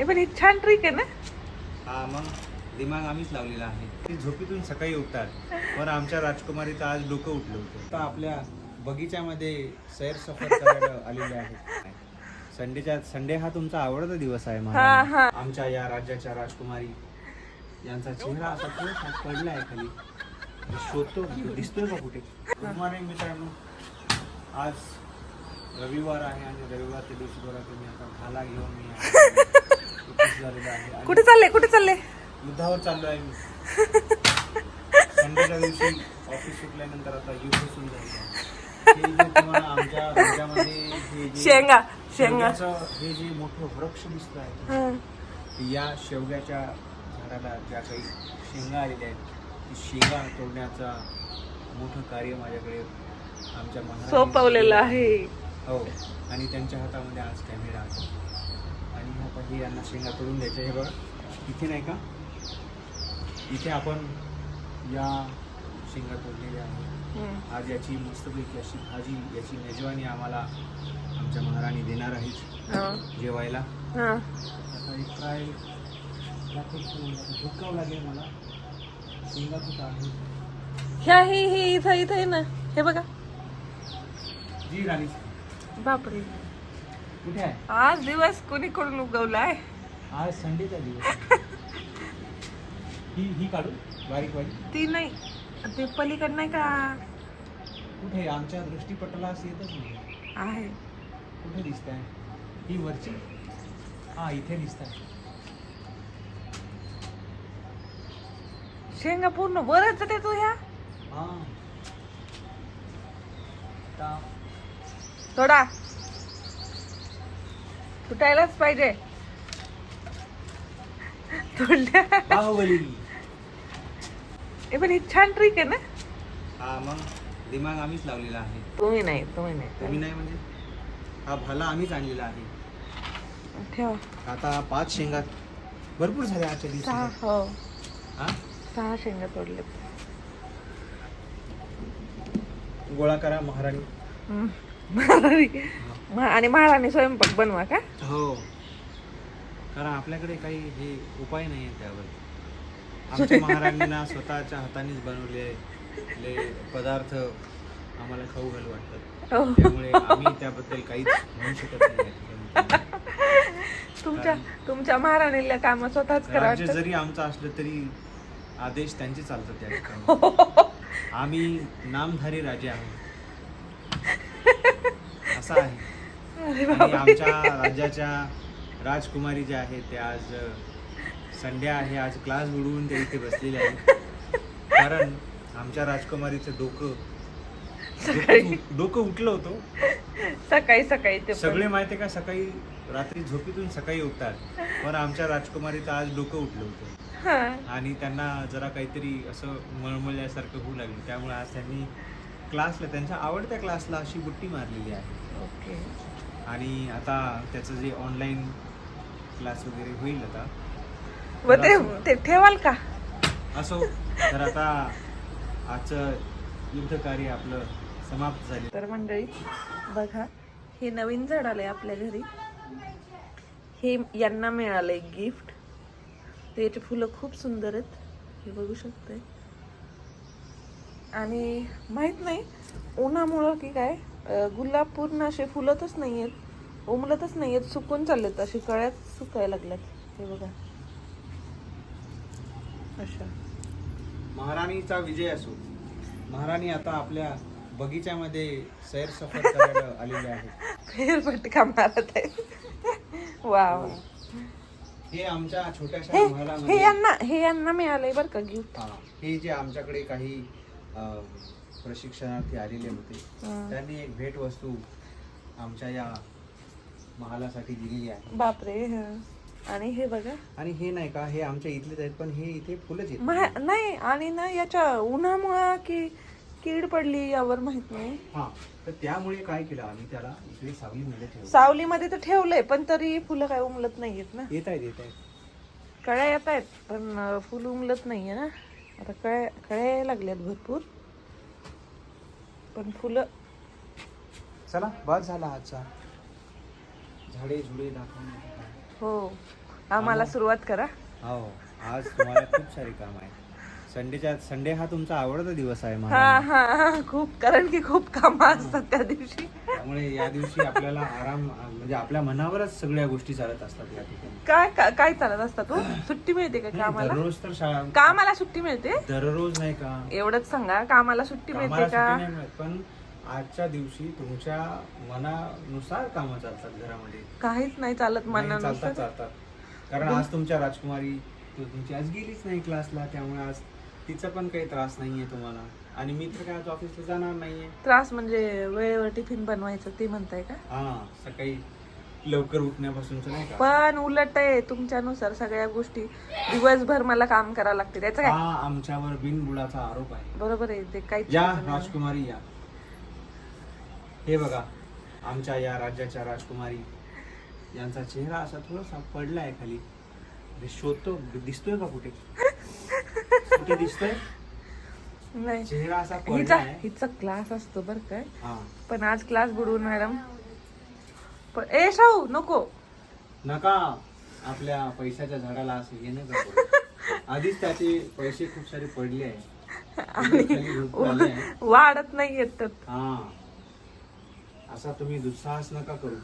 ए पण ही छान ट्रिक आहे ना? हा मग दिमाग आम्हीच लावलेला आहे. ते झोपेतून सकाळी उठतात. पण आमच्या राजकुमारीचं आज डोकं उठलं होतं. आपल्या बगीच्यामध्ये सैर सफर करायला आलेले आहेत. संडेच्या संडे हा तुमचा आवडता दिवस आहे हा, महाराज हा. आमच्या या राज्याच्या राजकुमारी यांचा चेहरा असा थोडासा पडला आहे खाली शोधतो दिसतोय का कुठे? गुड मॉर्निंग मित्रांनो. आज रविवार आहे आणि रविवारच्या दिवशी बघा तुम्ही आता भाला घेऊन मी झालेलो आहे कुठे चालले? कुठे चालले? युद्धावर चाललो आहे मी संडेच्या दिवशी ऑफिस सुटल्यानंतर आता युद्ध सुरू झालं आहे. आमच्या राज्यामध्ये शेंगा शेंगा. हे जे मोठं वृक्ष दिसत आहे. या शेवग्याच्या झाडाला ज्या काही शेंगा आलेल्या आहेत ती शेंगा तोडण्याचा मोठं कार्य माझ्याकडे आमच्या सोपवलेलं आहे. हो. आणि त्यांच्या हातामध्ये आज कॅमेरा आहे. आता हे यांना शेंगा तोडून द्यायच्या हे बघा इथे नाही का? इथे आपण या शेंगा तोडलेल्या आहेत. आज याची मस्तपैकी अशी भाजी याची मेजवानी आम्हाला आमच्या महाराणी देणार आहेत. जेवायला. आता एक फ्राय भुकावं लागेल मला. शेंगा कुठं आहे ह्या ही ही इथं इथं ना. हे बघा. जी राणी बापरे. कुठे आहे? आज दिवस कोणी कडून उगवलाय? आज संडेचा दिवस. ही ही काढू बारीक वाली ती नाही. ते पलीकड नाही का? कुठे आमच्या दृष्टीपटाला असं येतच नाही. आहे. कुठे दिसत आहे ही वरची? हा इथे दिसत आहे शेंगा पूर्ण बरंच ते तू ह्या? हा. आता थोडा. फुटायलाच पाहिजे. ए पण ही छान ट्रिक आहे ना? हा मग दिमाग आम्हीच लावलेला आहे. तुम्ही नाही तुम्ही तुम्ही नाही नाही म्हणजे? हा भाला आम्हीच आणलेला आहे. ठेवा. आता पाच शेंगा भरपूर झाल्या आजच्या सहा दिवशी हो. हा? सहा शेंगा तोडले गोळा करा महाराणी. आणि महाराणी स्वयंपाक बनवा का? हो. कारण आपल्याकडे काही हे उपाय नाही त्यावर. आमच्या महाराणींना स्वतःच्या हातानेच बनवलेले पदार्थ आम्हाला खाऊ घालू वाटतात. हो. त्यामुळे आम्ही त्याबद्दल काहीच म्हणू शकत नाही. तुमच्या तुमच्या महाराणीला काम स्वतःच करा. जरी आमचं असलं तरी आदेश त्यांचे चालतात त्या ठिकाणी. आम्ही नामधारी राजे आहोत. असं आहे. आणि. आमच्या राज्याच्या राजकुमारी ज्या आहेत त्या आज संडे आहे. आज क्लास बुडवून ते इथे बसलेले आहेत. कारण आमच्या राजकुमारीचं डोकं सकाळी. डोकं- डोकं उठलं होतं. सकाळी सकाळी ते पण. सगळे माहिती का सकाळी रात्री झोपेतून सकाळी उठतात. पण आमच्या राजकुमारीचं आज डोकं उठलं होतं. हा. आणि त्यांना जरा काहीतरी असं मळमळल्यासारखं होऊ लागलं. त्यामुळे आज त्यांनी क्लासला त्यांच्या आवडत्या क्लासला अशी बुट्टी मारलेली आहे. ओके. आणि आता त्याचं जे ऑनलाईन क्लास वगैरे होईल आता व ते ते ठेवाल का? असो तर आता आजचं युद्धकार्य आपलं समाप्त झाले. तर मंडळी बघा हे नवीन झाड आलंय आपल्या घरी. हे यांना मिळालंय गिफ्ट तर याचे फुलं खूप सुंदर आहेत. हे बघू शकते आणि माहीत नाही उन्हामुळं की काय गुलाब पूर्ण असे फुलतच नाही आहेत उमलतच नाही आहेत सुकून चाललेत असे कळ्यात सुकायला लागल्यात. हे बघा. अशा. महाराणीचा विजय असो. महाराणी आता आपल्या बगीच्यामध्ये सैर सफर करायला आलेले आहेत फेरफटका मारत आहे. वा वा हे आमच्या छोट्याशा हे हे यांना हे यांना मिळालंय बरं का गिफ्ट? हा, हे जे आमच्याकडे काही प्रशिक्षणार्थी आलेले होते. त्यांनी एक भेट वस्तू आमच्या या महालासाठी दिलेली आहे. बापरे. आणि हे बघा. आणि हे नाही का हे आमच्या इथलेच आहेत पण हे इथे फुलंच आहेत. नाही आणि ना याच्या उन्हामुळं की कीड पडली यावर माहीत नाही. हा तर त्यामुळे काय केलं आम्ही त्याला इकडे सावलीमध्ये ठेवलं. सावलीमध्ये तर ठेवलंय पण तरी फुलं काय उमलत नाहीयेत ना. येत आहेत येत आहेत कळ्या येत आहेत पण फुलं उमलत नाहीये ना. आता कळ्या कळ्या यायला लागल्यात भरपूर. पण फुलं चला बाद झाला आजचा. झाडे झुडे दाखवण्याचा हो. आम्हाला सुरुवात करा. हो आज तुम्हाला खूप सारे काम आहे संडेच्या संडे हा तुमचा आवडता दिवस आहे हा मला हा हा. खूप कारण की खूप कामं असतात त्या दिवशी. त्यामुळे या दिवशी आपल्याला आराम म्हणजे आपल्या मनावरच सगळ्या गोष्टी चालत असतात या ठिकाणी. काय काय- काय चालत असतात तू सुट्टी मिळते का नाही, कामाला? दररोज तर शाळा कामाला सुट्टी मिळते? दररोज नाही का? एवढंच सांगा कामाला सुट्टी कामाला मिळते सुट्टी का नाही मिळत पण आजच्या दिवशी तुमच्या मनानुसार कामं चालतात घरामध्ये. काहीच नाही चालत नाही, मनानुसार. चालतात. चालतात कारण आज तुमच्या राजकुमारी तू तुमची आज गेलीच नाही क्लासला त्यामुळे आज तिचा पण काही त्रास नाहीये तुम्हाला. आणि मी तर काय आज ऑफिसला जाणार नाहीये. त्रास म्हणजे वेळेवर टिफिन बनवायचं ते म्हणताय का? हा सकाळी लवकर नाही का? पण उलट आहे तुमच्यानुसार सगळ्या गोष्टी दिवसभर मला काम करावं लागते त्याचं काय? हा आमच्यावर बिनबुडाचा आरोप आहे. बरोबर आहे ते काही या राजकुमारी या. हे बघा आमच्या या राज्याच्या राजकुमारी. यांचा चेहरा असा थोडासा पडलाय खाली. शोधतो दिसतोय का कुठे? कुठे दिसतोय? नाही. चेहरा असा हिचा हिचा क्लास असतो बर काय हा. पण आज क्लास बुडवून मॅडम पण ए शाहू नको. नका. आपल्या पैशाच्या झाडाला असं हे नका करू. आधीच त्याचे पैसे खूप सारे पडले आहे. खाली भरपूर आले आहे. वाढत नाही येत. हा. असा तुम्ही दुस्साहस नका करू.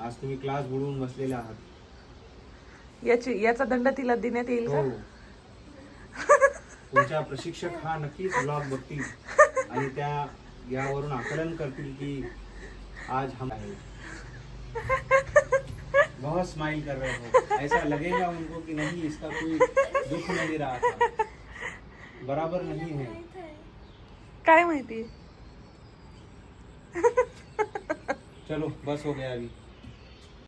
आज तुम्ही क्लास बुडवून बसलेले आहात. याची याचा दंड तिला देण्यात येईल हो. का तुमच्या प्रशिक्षक हा नक्कीच ब्लॉग बघतील. आणि त्या यावरून आकलन करतील की आज हम आहे. बहुत स्माइल कर रहे हो. ऐसा लगेगा उनको कि नहीं इसका कोई दुख नहीं रहा था। बराबर नहीं है। काय माहिती? चलो बस हो गया अभी.